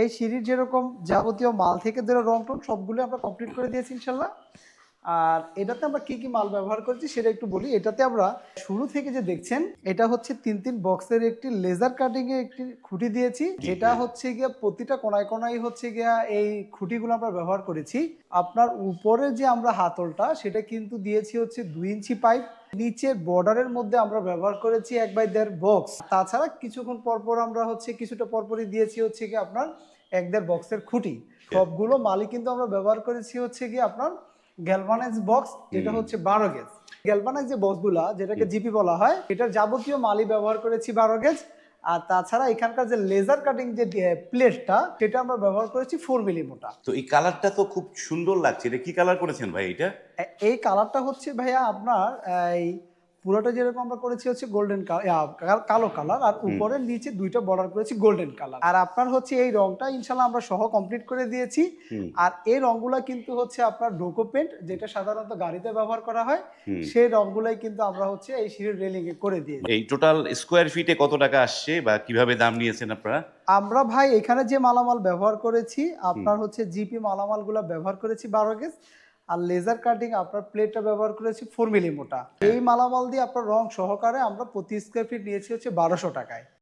এই সিঁড়ির যেরকম যাবতীয় মাল থেকে ধরে রং টং সবগুলো আমরা কমপ্লিট করে দিয়েছি, ইনশাল্লাহ। আর এটাতে আমরা কি কি মাল ব্যবহার করেছি সেটা একটু বলি। এটাতে আমরা শুরু থেকে যে দেখছেন এটা হচ্ছে তিন তিন বক্সের একটি লেজার কাটিং এর একটি খুঁটি দিয়েছি। যেটা হচ্ছে গিয়া প্রতিটা কোনায় কোনায় হচ্ছে গিয়া এই খুঁটিগুলো আমরা ব্যবহার করেছি। আপনার উপরে যে আমরা হাতলটা সেটা কিন্তু দিয়েছি হচ্ছে দুই ইঞ্চি পাইপ নিচে বর্ডারের মধ্যে আমরা ব্যবহার করেছি এক বাই দেড় বক্স তাছাড়া কিছুক্ষণ পরপর আমরা হচ্ছে কিছুটা পরপরই দিয়েছি হচ্ছে কি আপনার এক দেড় বক্সের খুঁটি। সবগুলো মালই কিন্তু আমরা ব্যবহার করেছি হচ্ছে কি আপনার গ্যালভানাইজ বক্স যেটা হচ্ছে বারো গেজ গ্যালভানাইজ যে বক্সগুলা যেটাকে জিপি বলা হয় এটার যাবতীয় মালি ব্যবহার করেছি বারো গেজ আর তাছাড়া এখানকার যে লেজার কাটিং যে প্লেটটা সেটা আমরা ব্যবহার করেছি ফোর মিলি মোটা তো এই কালারটা তো খুব সুন্দর লাগছে। এটা কি কালার করেছেন ভাই এটা এই কালারটা হচ্ছে ভাইয়া আপনার এই পুরোটা যেরকম আমরা করেছি হচ্ছে গোল্ডেন কালো কালার আর উপরের নিচে দুইটা বর্ডার করেছি গোল্ডেন কালার আর আপনার হচ্ছে এই রংটা ইনশাল্লাহ আমরা সহ কমপ্লিট করে দিয়েছি। আর এই রংগুলো কিন্তু হচ্ছে আপনার ডোকো পেন্ট যেটা সাধারণত গাড়িতে ব্যবহার করা হয়। সেই রংগুলাই কিন্তু আমরা হচ্ছে এই সিঁড়ির রেলিং এ করে দিয়েছি। এই টোটাল স্কোয়ার ফিটে কত টাকা আসছে বা কীভাবে দাম নিয়েছেন আপনারা? আমরা ভাই এখানে যে মালামাল ব্যবহার করেছি আপনার হচ্ছে জিপি মালামালগুলো ব্যবহার করেছি বারো গেজ। আর লেজার কাটিং আপনার প্লেটটা ব্যবহার করেছি ফোর মিলি মোটা এই মালামাল দিয়ে আপনার রং সহকারে আমরা প্রতি স্কোয়ার ফিট নিয়েছি হচ্ছে বারোশো টাকায়।